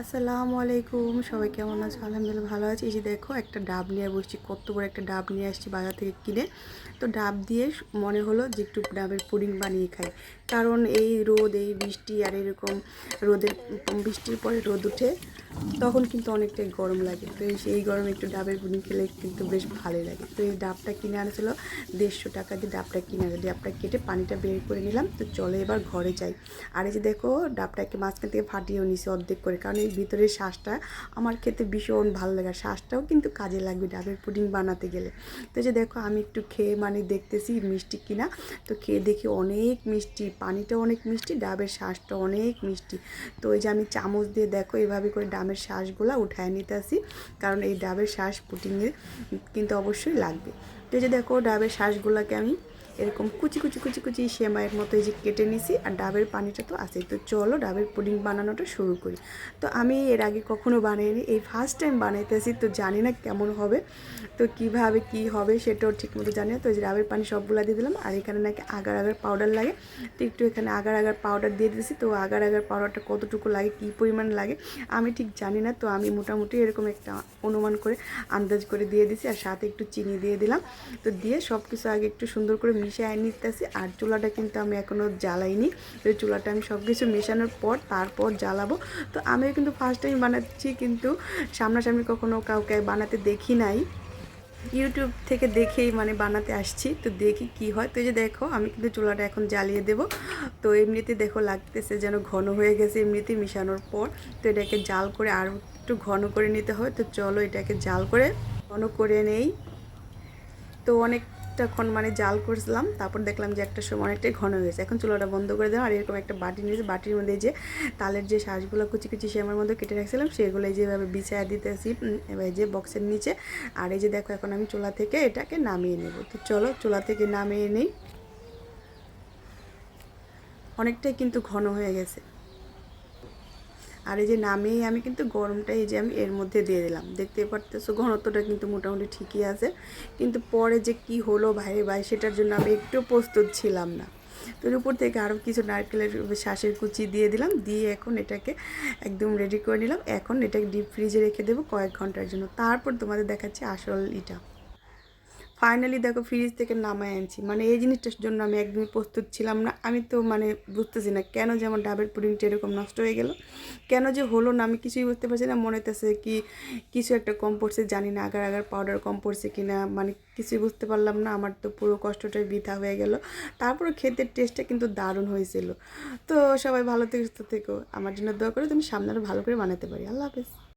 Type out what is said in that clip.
আসসালামু আলাইকুম, সবাই কেমন আছো? আলহামদুলিল্লাহ ভালো আছি। এই যে দেখো, একটা ডাব নিয়ে বসছি। কত বড় একটা ডাব নিয়ে আসছি বাজার থেকে কিনে। তো ডাব দিয়ে মনে হলো যে একটু ডাবের পুডিং বানিয়ে খাই। কারণ এই রোদ, এই বৃষ্টি আর এরকম রোদের, বৃষ্টির পরে রোদ উঠে, তখন কিন্তু অনেকটাই গরম লাগে। তো এই গরমে একটু ডাবের পুডিং খেলে কিন্তু বেশ ভালোই লাগে। তো এই ডাবটা কিনে আনেছিল, দেড়শো টাকা দিয়ে ডাবটা কিনে আনে। ডাবটা কেটে পানিটা বের করে নিলাম, তো চলে এবার ঘরে যাই। আর এই যে দেখো, ডাবটাকে মাঝখান থেকে ফাটিয়েও নিছি অর্ধেক করে, কারণ এই ভিতরের শ্বাসটা আমার খেতে ভীষণ ভালো লাগে। শ্বাসটাও কিন্তু কাজে লাগবে ডাবের পুডিং বানাতে গেলে। তো যে দেখো, আমি একটু খেয়ে মানে দেখতেছি মিষ্টি কিনা। তো খেয়ে দেখি অনেক মিষ্টি পানিটা অনেক মিষ্টি, ডাবের শ্বাসটা অনেক মিষ্টি। তো এই যে আমি চামচ দিয়ে দেখো, এভাবে করে ডাবের শ্বাসগুলো উঠায় নিতে আসি কারণ এই ডাবের শ্বাস পুটিংয়ে কিন্তু অবশ্যই লাগবে। তো এই যে দেখো, ডাবের শ্বাসগুলোকে আমি এরকম কুচি কুচি কুচি কুচি সেমাইয়ের মতো এই যে কেটে নিছি আর ডাবের পানিটা তো আছেই। তো চলো ডাবের পুডিং বানানোটা শুরু করি। তো আমি এর আগে কখনো বানাইনি, এই ফার্স্ট টাইম বানাইতেছি, তো জানি না কেমন হবে, তো কীভাবে কি হবে সেটাও ঠিকমতো জানি না। তো এই যে ডাবের পানি সবগুলা দিয়ে দিলাম, আর এখানে নাকি আগার আগার পাউডার লাগে। তো একটু এখানে আগার আগার পাউডার দিয়ে দিয়েছি তো আগার আগার পাউডারটা কতটুকু লাগে, কী পরিমাণ লাগে, আমি ঠিক জানি না। তো আমি মোটামুটি এরকম একটা অনুমান করে আন্দাজ করে দিয়ে দিছি, আর সাথে একটু চিনি দিয়ে দিলাম। তো দিয়ে সব কিছু আগে একটু সুন্দর করে মিশিয়ে নিতেছি। আর চুলাটা কিন্তু আমি এখনও জ্বালাইনি। তো চুলাটা আমি সব কিছু মেশানোর পর তারপর জ্বালাবো। তো আমি কিন্তু ফার্স্ট টাইম বানাচ্ছি কিন্তু সামনাসামনি কখনো কাউকে বানাতে দেখি নাই। ইউটিউব থেকে দেখেই মানে বানাতে আসছি। তো দেখি কি হয়। তো যে দেখো, আমি কিন্তু চুলাটা এখন জ্বালিয়ে দেব। তো এমনিতে দেখো লাগতেছে যেন ঘন হয়ে গেছে এমনিতে মিশানোর পর। তো এটাকে জাল করে আর একটু ঘন করে নিতে হয়। তো চলো এটাকে জাল করে ঘন করে নেই। তো অনেকটাক্ষণ মানে জাল করছিলাম, তারপর দেখলাম যে একটা সময় অনেকটাই ঘন হয়েছে এখন চুলাটা বন্ধ করে দেওয়া, আর এরকম একটা বাটি নিয়েছে, বাটির মধ্যে যে তালের যে শ্বাসগুলো কুচি কুচি সেমার মধ্যে কেটে রাখছিলাম, সেগুলো যেভাবে বিছায়া দিতেছি এবার যে বক্সের নিচে। আর এই যে দেখো, এখন আমি চুলা থেকে এটাকে নামিয়ে নেব। তো চলো চুলা থেকে নামিয়ে নেই। অনেকটাই কিন্তু ঘন হয়ে গেছে। আর এই যে নামিয়ে আমি কিন্তু গরমটা এই যে আমি এর মধ্যে দিয়ে দিলাম। দেখতে পারতেছো, ঘনত্বটা কিন্তু মোটামুটি ঠিকই আছে। কিন্তু পরে যে কি হলো ভাই ভাই, সেটার জন্য আমি একটু প্রস্তুত ছিলাম না। তো এর উপর থেকে আরও কিছু নারকেলের শ্বাসের কুচি দিয়ে দিলাম, দিয়ে এখন এটাকে একদম রেডি করে নিলাম। এখন এটাকে ডিপ ফ্রিজে রেখে দেবো কয়েক ঘণ্টার জন্য। তারপর তোমাদের দেখাচ্ছি আসল ইটা। ফাইনালি দেখো ফ্রিজ থেকে নামায় আনছি। মানে এই জিনিসটার জন্য আমি একদমই প্রস্তুত ছিলাম না। আমি তো মানে বুঝতেছি না কেন যে আমার ডাবের পুডিংটা এরকম নষ্ট হয়ে গেল। কেন যে হলো না আমি কিছুই বুঝতে পারছি না। মনে হতেছে কি কিছু একটা কম পড়ছে, জানি না আগার আগার পাউডার কম পড়ছে কি না মানে কিছুই বুঝতে পারলাম না। আমার তো পুরো কষ্টটাই বৃথা হয়ে গেল। তারপরে খেতে টেস্টটা কিন্তু দারুণ হয়েছিল। তো সবাই ভালো থেকে, সুস্থ থেকো। আমার জন্য দোয়া করে, তুমি সামনে আরও ভালো করে বানাতে পারি। আল্লাহ হাফেজ।